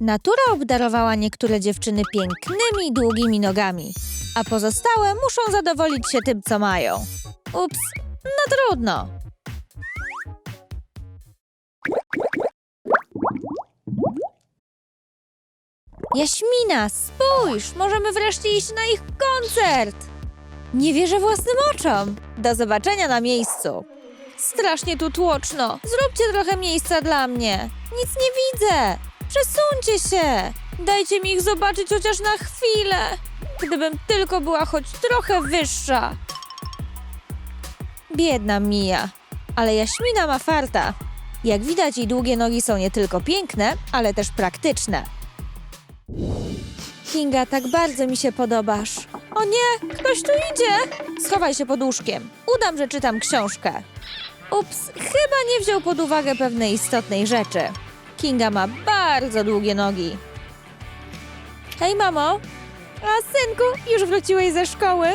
Natura obdarowała niektóre dziewczyny pięknymi, długimi nogami, a pozostałe muszą zadowolić się tym, co mają. Ups, no trudno. Jaśmina, spójrz! Możemy wreszcie iść na ich koncert! Nie wierzę własnym oczom! Do zobaczenia na miejscu! Strasznie tu tłoczno! Zróbcie trochę miejsca dla mnie! Nic nie widzę! Przesuńcie się! Dajcie mi ich zobaczyć chociaż na chwilę! Gdybym tylko była choć trochę wyższa! Biedna Mija, ale Jaśmina ma farta. Jak widać, jej długie nogi są nie tylko piękne, ale też praktyczne. Kinga, tak bardzo mi się podobasz. O nie, ktoś tu idzie! Schowaj się pod łóżkiem. Udam, że czytam książkę. Ups, chyba nie wziął pod uwagę pewnej istotnej rzeczy. Kinga ma bardzo długie nogi. Hej, mamo! A synku, już wróciłeś ze szkoły?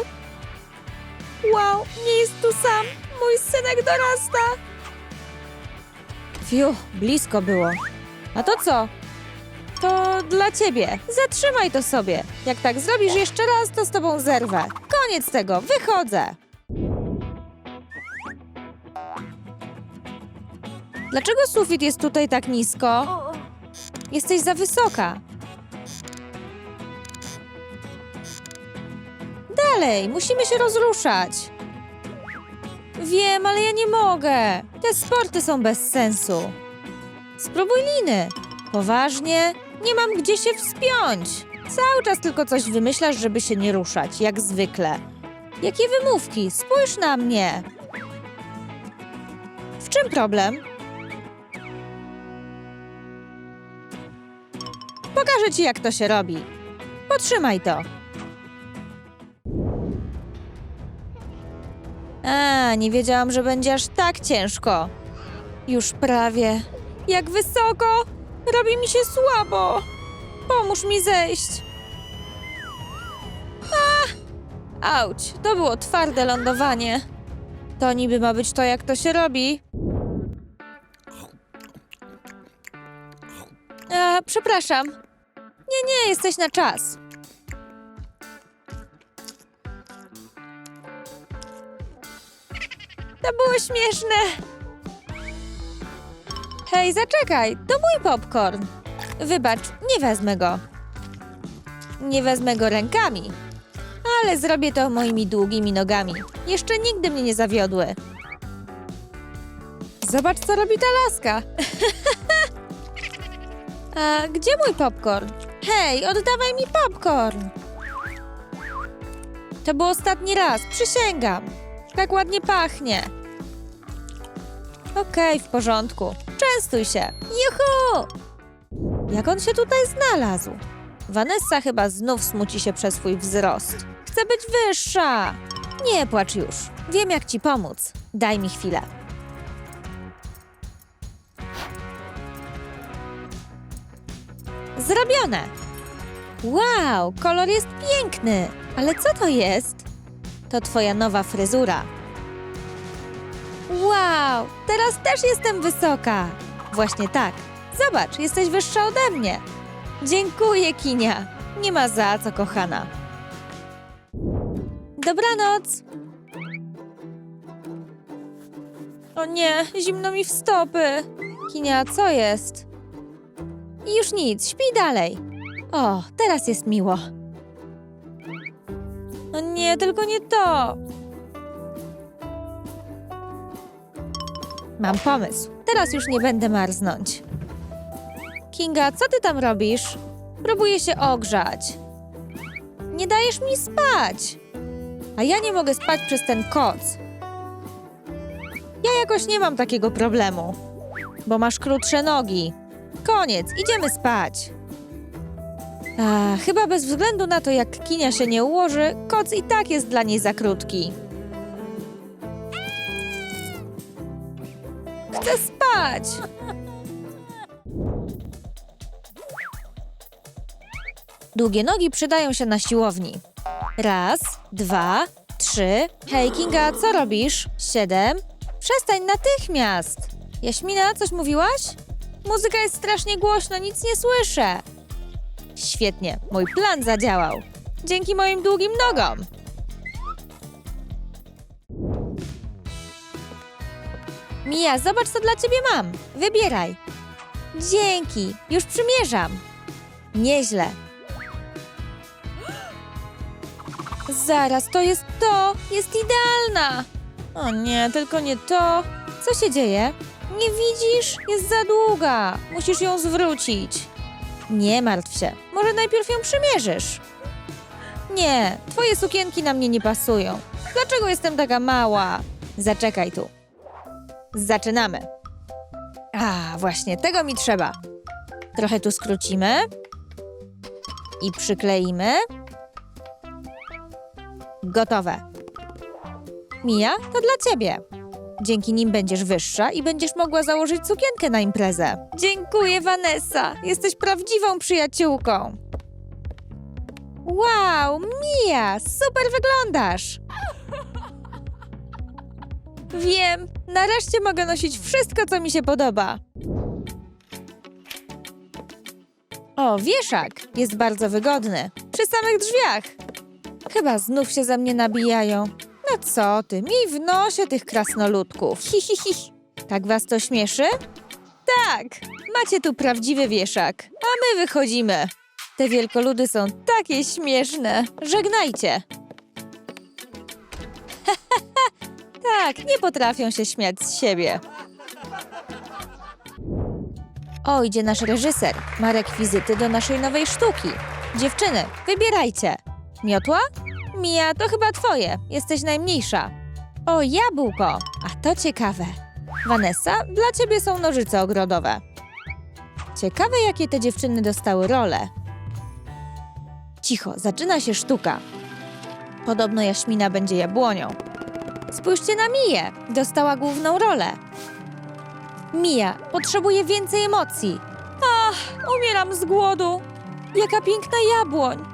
Wow, nie jest tu sam. Mój synek dorasta. Fiu, blisko było. A to co? To dla ciebie. Zatrzymaj to sobie. Jak tak zrobisz jeszcze raz, to z tobą zerwę. Koniec tego, wychodzę. Dlaczego sufit jest tutaj tak nisko? Jesteś za wysoka. Dalej, musimy się rozruszać. Wiem, ale ja nie mogę. Te sporty są bez sensu. Spróbuj liny. Poważnie? Nie mam gdzie się wspiąć. Cały czas tylko coś wymyślasz, żeby się nie ruszać, jak zwykle. Jakie wymówki? Spójrz na mnie. W czym problem? Pokażę ci, jak to się robi. Potrzymaj to. A, nie wiedziałam, że będzie aż tak ciężko. Już prawie. Jak wysoko! Robi mi się słabo. Pomóż mi zejść. A! Auć, to było twarde lądowanie. To niby ma być to, jak to się robi. A, przepraszam. Nie, nie, jesteś na czas. To było śmieszne. Hej, zaczekaj, to mój popcorn. Wybacz, nie wezmę go. Nie wezmę go rękami, ale zrobię to moimi długimi nogami. Jeszcze nigdy mnie nie zawiodły. Zobacz, co robi ta laska. A gdzie mój popcorn? Hej, oddawaj mi popcorn. To był ostatni raz, przysięgam. Tak ładnie pachnie. Okej, w porządku. Częstuj się. Juhu! Jak on się tutaj znalazł? Vanessa chyba znów smuci się przez swój wzrost. Chcę być wyższa. Nie płacz już. Wiem, jak ci pomóc. Daj mi chwilę. Zrobione! Wow, kolor jest piękny! Ale co to jest? To twoja nowa fryzura. Wow, teraz też jestem wysoka. Właśnie tak. Zobacz, jesteś wyższa ode mnie. Dziękuję, Kinia. Nie ma za co, kochana. Dobranoc. O nie, zimno mi w stopy. Kinia, co jest? Już nic, śpi dalej. O, teraz jest miło. O nie, tylko nie to. Mam pomysł. Teraz już nie będę marznąć. Kinga, co ty tam robisz? Próbuję się ogrzać. Nie dajesz mi spać. A ja nie mogę spać przez ten koc. Ja jakoś nie mam takiego problemu. Bo masz krótsze nogi. Koniec, idziemy spać. A, chyba bez względu na to, jak kinia się nie ułoży, koc i tak jest dla niej za krótki. Chcę spać! Długie nogi przydają się na siłowni. Raz, dwa, trzy. Hej, Kinga, co robisz? Siedem. Przestań natychmiast! Jaśmina, coś mówiłaś? Muzyka jest strasznie głośno, nic nie słyszę. Świetnie, mój plan zadziałał. Dzięki moim długim nogom. Mija, zobacz, co dla ciebie mam. Wybieraj. Dzięki, już przymierzam. Nieźle. Zaraz, to jest to! Jest idealna! O nie, tylko nie to. Co się dzieje? Nie widzisz? Jest za długa. Musisz ją zwrócić. Nie martw się. Może najpierw ją przymierzysz. Nie, twoje sukienki na mnie nie pasują. Dlaczego jestem taka mała? Zaczekaj tu. Zaczynamy. A, właśnie, tego mi trzeba. Trochę tu skrócimy. I przykleimy. Gotowe. Mija, to dla ciebie. Dzięki nim będziesz wyższa i będziesz mogła założyć sukienkę na imprezę. Dziękuję, Vanessa. Jesteś prawdziwą przyjaciółką. Wow, Mija, super wyglądasz. Wiem, nareszcie mogę nosić wszystko, co mi się podoba. O, wieszak jest bardzo wygodny. Przy samych drzwiach. Chyba znów się ze mnie nabijają. No co ty, miej w nosie tych krasnoludków. Hi, hi, hi. Tak was to śmieszy? Tak, macie tu prawdziwy wieszak, a my wychodzimy. Te wielkoludy są takie śmieszne. Żegnajcie. tak, nie potrafią się śmiać z siebie. O, idzie nasz reżyser. Ma rekwizyty do naszej nowej sztuki. Dziewczyny, wybierajcie. Miotła? Mia, to chyba twoje. Jesteś najmniejsza. O, jabłko. A to ciekawe. Vanessa, dla ciebie są nożyce ogrodowe. Ciekawe, jakie te dziewczyny dostały role. Cicho, zaczyna się sztuka. Podobno Jaśmina będzie jabłonią. Spójrzcie na Miję. Dostała główną rolę. Mija, potrzebuję więcej emocji. Ach, umieram z głodu. Jaka piękna jabłoń.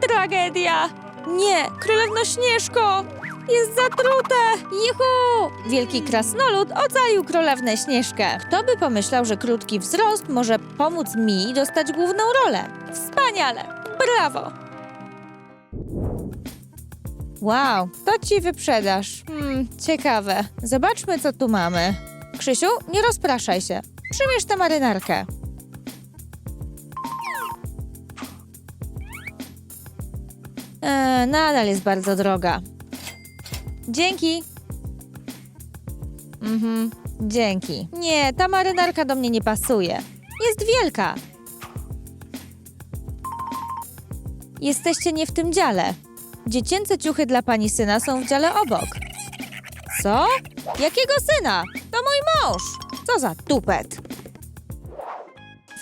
Tragedia. Nie, królewno Śnieżko. Jest zatrute. Juhu! Wielki krasnolud ocalił królewnę Śnieżkę. Kto by pomyślał, że krótki wzrost może pomóc mi dostać główną rolę? Wspaniale. Brawo. Wow, to ci wyprzedasz. Hmm, ciekawe. Zobaczmy, co tu mamy. Krzysiu, nie rozpraszaj się. Przymierz tę marynarkę. Eee, nadal jest bardzo droga. Dzięki. Mhm, dzięki. Nie, ta marynarka do mnie nie pasuje. Jest wielka. Jesteście nie w tym dziale. Dziecięce ciuchy dla pani syna są w dziale obok. Co? Jakiego syna? To mój mąż. Co za tupet.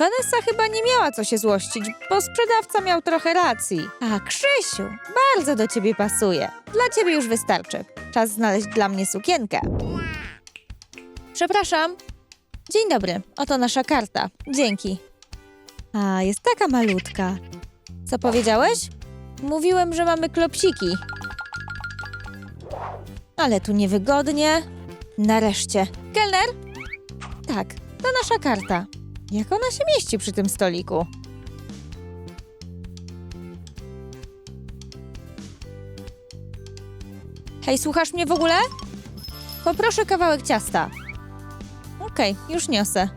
Vanessa chyba nie miała co się złościć, bo sprzedawca miał trochę racji. A Krzysiu, bardzo do ciebie pasuje. Dla ciebie już wystarczy. Czas znaleźć dla mnie sukienkę. Przepraszam. Dzień dobry, oto nasza karta. Dzięki. A, jest taka malutka. Co powiedziałeś? Mówiłem, że mamy klopsiki. Ale tu niewygodnie. Nareszcie. Kelner? Tak, to nasza karta. Jak ona się mieści przy tym stoliku? Hej, słuchasz mnie w ogóle? Poproszę kawałek ciasta. Okej, już niosę.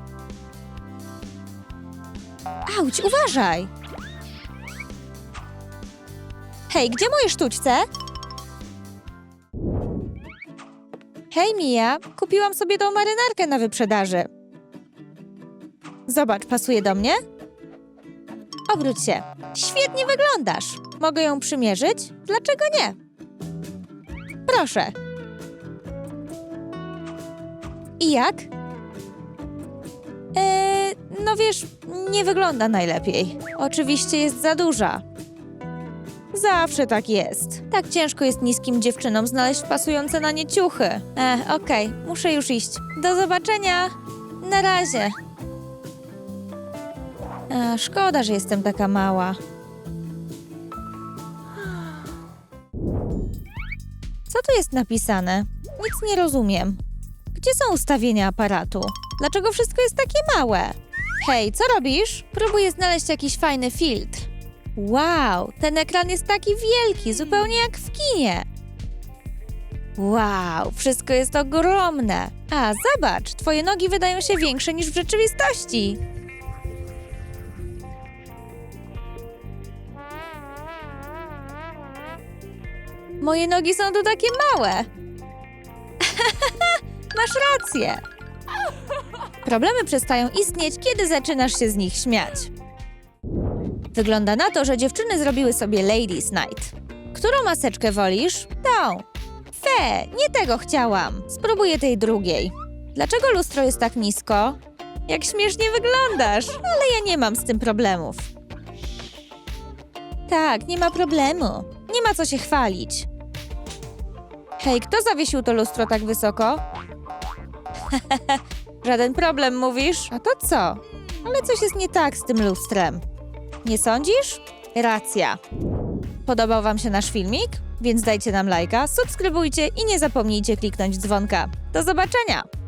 Auć, uważaj! Hej, gdzie moje sztućce? Hej, Mia, kupiłam sobie tą marynarkę na wyprzedaży. Zobacz, pasuje do mnie? Obróć się. Świetnie wyglądasz. Mogę ją przymierzyć? Dlaczego nie? Proszę. I jak? Eee, no wiesz, nie wygląda najlepiej. Oczywiście jest za duża. Zawsze tak jest. Tak ciężko jest niskim dziewczynom znaleźć pasujące na nie ciuchy. E, okej, muszę już iść. Do zobaczenia. Na razie. E, szkoda, że jestem taka mała. Co tu jest napisane? Nic nie rozumiem. Gdzie są ustawienia aparatu? Dlaczego wszystko jest takie małe? Hej, co robisz? Próbuję znaleźć jakiś fajny filtr. Wow, ten ekran jest taki wielki, zupełnie jak w kinie. Wow, wszystko jest ogromne. A, zobacz, twoje nogi wydają się większe niż w rzeczywistości. Moje nogi są tu takie małe. Masz rację. Problemy przestają istnieć, kiedy zaczynasz się z nich śmiać. Wygląda na to, że dziewczyny zrobiły sobie Ladies Night. Którą maseczkę wolisz? Tą. Fe, nie tego chciałam. Spróbuję tej drugiej. Dlaczego lustro jest tak nisko? Jak śmiesznie wyglądasz, ale ja nie mam z tym problemów. Tak, nie ma problemu. Nie ma co się chwalić. Hej, kto zawiesił to lustro tak wysoko? Żaden problem, mówisz? A to co? Ale coś jest nie tak z tym lustrem. Nie sądzisz? Racja. Podobał Wam się nasz filmik? Więc dajcie nam lajka, subskrybujcie i nie zapomnijcie kliknąć dzwonka. Do zobaczenia!